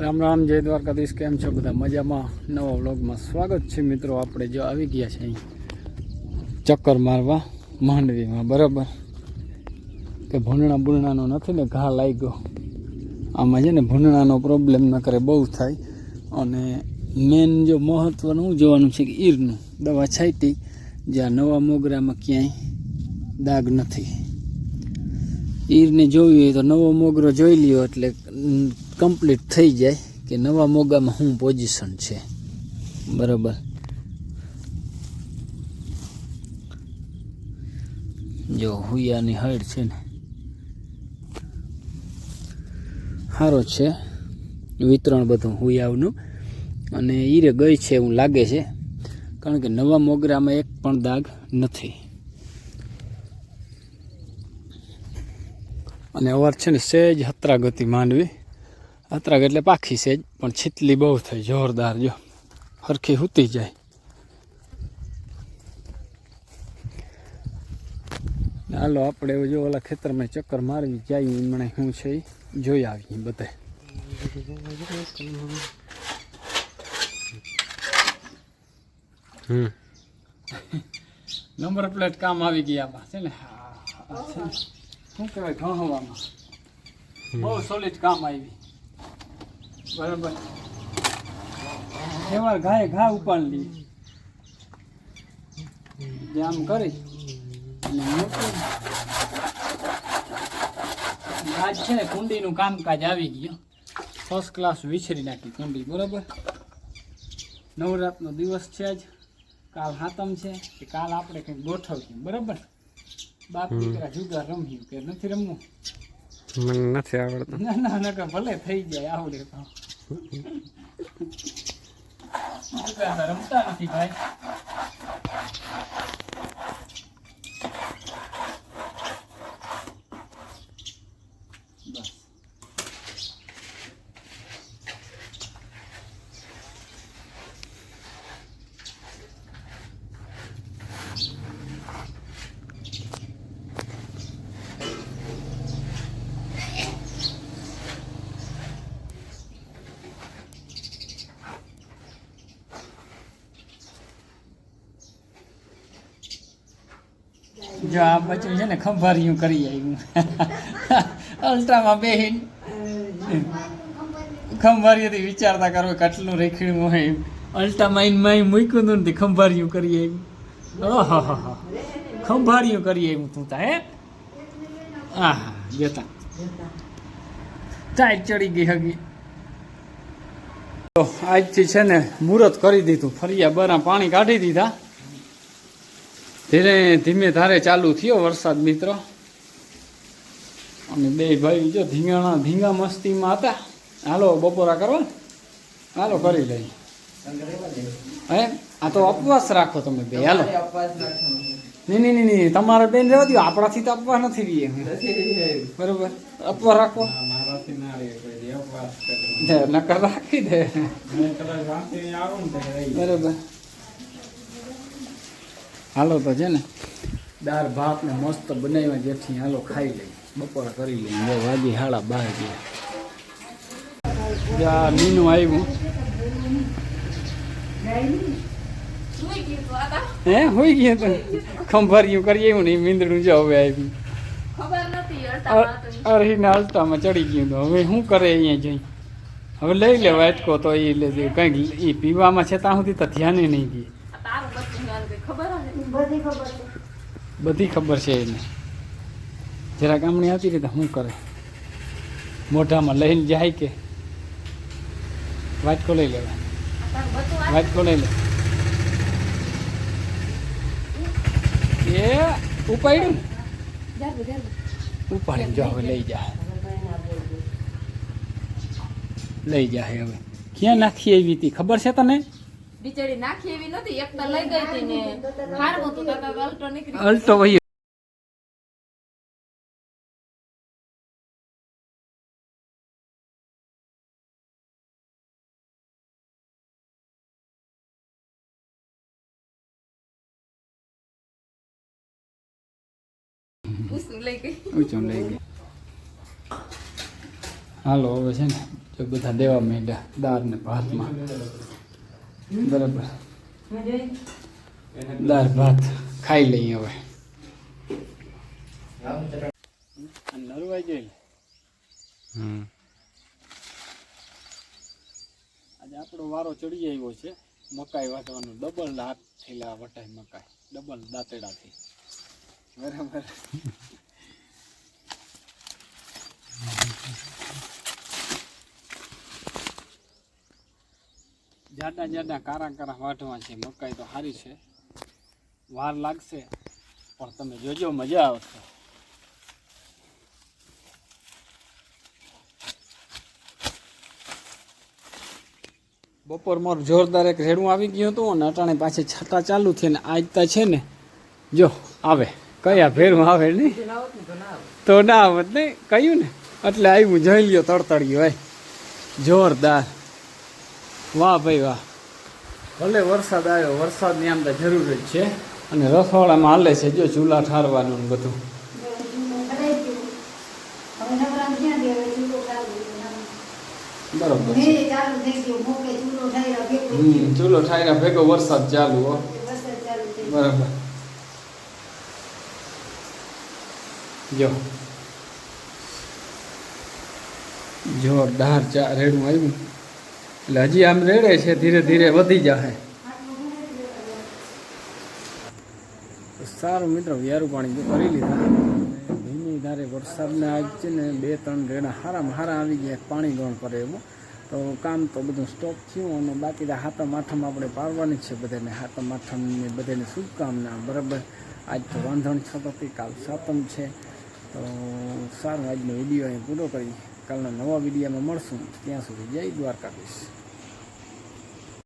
રામ રામ, જય દ્વારકાધીશ, કેમ છો બધા? મજામાં? નવા વ્લોગમાં સ્વાગત છે મિત્રો, આપણે જો આવી ગયા છે અહીં ચક્કર મારવા માંડવીમાં, બરાબર? કે ભૂંડણા બૂંડણાનો નથી ને ઘા લાગ્યો. આમાં છે ને ભૂંડણાનો પ્રોબ્લેમ ન કરે, બહુ થાય. અને મેન જો મહત્ત્વનું શું જોવાનું છે કે ઈરનું. દવા છાંટી જ્યાં નવા મોગરામાં ક્યાંય દાગ નથી. ઈરને જોવી હોય તો નવો મોગરો જોઈ લ્યો, એટલે કમ્પ્લીટ થઈ જાય કે નવા મોગામાં શું પોઝિશન છે. બરાબર. જો હુયાની હળ છે ને સારો છે. વિતરણ બધું હુયાવનું. અને ઈરે ગઈ છે એવું લાગે છે, કારણ કે નવા મોગરામાં એક પણ દાગ નથી. અને અવાર છે ને સહેજ હતરા ગતિ માંડવી હતરાગ એટલે પાખી છે જ પણ છીતલી બહુ થઈ જોરદાર જો. હરખી હૂતી જાય. હાલો આપણે જો ઓલા ખેતરમાં ચક્કર મારવી જાય મને શું છે જોઈ આવીએ બધે. હમ. નંબર પ્લેટ કામ આવી ગઈ આમાં છે ને? હા, શું કહેવાય ઘઉં હવામાં બહુ સોલિડ કામ આવી. બરાબર. એવા ઘાએ ઘા ઉપાડી લઈએ આમ કરી. અને આજ છે ને કુંડીનું કામકાજ આવી ગયું. ફર્સ્ટ ક્લાસ વિછરી નાખી કુંડી બરાબર? નવરાતનો દિવસ છે જ કાલ હાતમ છે. કે કાલ આપણે કંઈક ગોઠવીએ બરાબર? બાપ દીકરા જુદા રમ્યું કે નથી રમવું? મને નથી આવડતું. ના ના ભલે થઈ જાય આવડે તો. રમતા નથી ભાઈ જો આ બચ્યું છે ને ખંભારિયું કરી આવ્યું. અલ્ટ્રામાં બેહીન. ખંભારિયાથી વિચારતા કરો કેટલું રેખડ્યું હોય એમ. અલ્ટ્રામાં ઇનમાં મૂક્યું હતું ને ખંભારિયું કરી આવ્યું. ઓહો ખંભારિયું કરી આવ્યું તું તા, હે? આહા, જતા. ચાય ચડી ગઈ હગી. તો આજથી છે ને મુહૂર્ત કરી દીધું. ફરિયા બરા પાણી કાઢી દીધા. ધીરે ધીમે ધારે ચાલુ થયો વરસાદ મિત્રો. અને બે ભાઈ જો ધીંગાણા ધીંગા મસ્તીમાં હતા. હાલો બપોરા કરવા. હાલો કરી લઈ. હે? આ તો અપવાસ રાખો તમે બે. હાલો. નહીં નહીં નહીં નહીં તમારે બેન રહેવા દો આપણાથી તો અપવાસ નથી રહીએ બરોબર. અપવાસ રાખો. નક્કર નકર રાખી દે. બરોબર. હાલો તો છે ને દાળ ભાત ને મસ્ત બનાવ્યા જેથી હાલો ખાઈ લઈ બપોર કરી લઈએ. હવે વાગી હાડા બહાર ગયા. જા મીનું આવ્યું. હે હોઈ ગયા તો. ખંભારિયું કરી આવ્યું ને મીંદડું જો હવે આવ્યું અરહીના અલતામાં ચડી ગયું તો. હવે શું કરે અહીંયા જઈ? હવે લઈ લે વાટકો તો એ લે કંઈક એ પીવામાં છે ત્યાં સુધી તો ધ્યાને નહીં દે. ખબર હે બધી ખબર છે એને. જરાક આમણી આવતી રીતે શું કરે? મોઢામાં લઈને જાય કે? વાટકો લઈ લેવા. તારું બચ્ચું આ વાટકો લઈ લે. એ, ઉપાડ્યું? જાર જાર ઉપાડીને જો હવે, લઈ જા. લઈ જા હવે. ક્યાં નાખી આવી હતી? ખબર છે તને? બિચારી નાખી એવી નથી એક તો લઈ ગઈ હતી ને હારવું તું તો અલ્ટો નીકળી અલ્ટો વહી હાલો હવે છે ને જો બધા દેવા માંડ્યા દાળ ને ભાતમાં. બરાબર. દાળ ભાત ખાઈ લઈએ હવે. નરવાઈ જઈ હમ. આજે આપણો વારો ચડી આવ્યો છે. મકાઈ વાટવાનો. ડબલ હાથ થયેલા વટાય મકાઈ. ડબલ દાંતેડાથી. બરાબર. જાડા જાડા કારા કારા વાઢવા છે, મકાઈ તો સારી છે. વાર લાગશે, પણ તમે જોજો, મજા આવશે. બપોર મોર જોરદાર એક રેડું આવી ગયું હતું અને અટાણે પાછી છતાં ચાલુ થઈ ને આજ તા છે ને, જો, આવે. કયા ભેરમાં આવે નહીં? તો ના આવત નહીં કહ્યું ને? એટલે આવ્યું જઈ લ્યો, તડતડ્યું હોય જોરદાર. વાહ ભાઈ વાહ. ભલે વરસાદ આવ્યો વરસાદની આમ તો જરૂર જ છે. અને રસોડામાં હાલે છે જો ચૂલા ઠારવાનું ને બધું. બરોબર ચૂલો ઠાર્યા ભેગો વરસાદ ચાલુ હો. બરાબર. જો. જોરદાર ચા રેડું આવ્યું. એટલે હજી આમ રેડે છે, ધીરે ધીરે વધી જશે સારું મિત્રો, વ્યારું પાણી કરી લીધા. ધીમી ધારે વરસાદને આજ છે ને બે ત્રણ રેડા હારામાં હારા આવી ગયા, પાણી ગણ પડે એવું તો કામ તો બધું સ્ટોપ થયું અને બાકી હાથમ આઠમ આપણે પાડવાની છે બધાને. હાથમ આઠમને બધાને શુભકામના. બરાબર? આજ તો વાંધણ છતાંથી કાલ સાતમ છે. તો સારું, આજનો વીડિયો અહીં પૂરો કરી કાલના નવા વિડીયોમાં મળશું. ત્યાં સુધી જય દ્વારકાધીશ.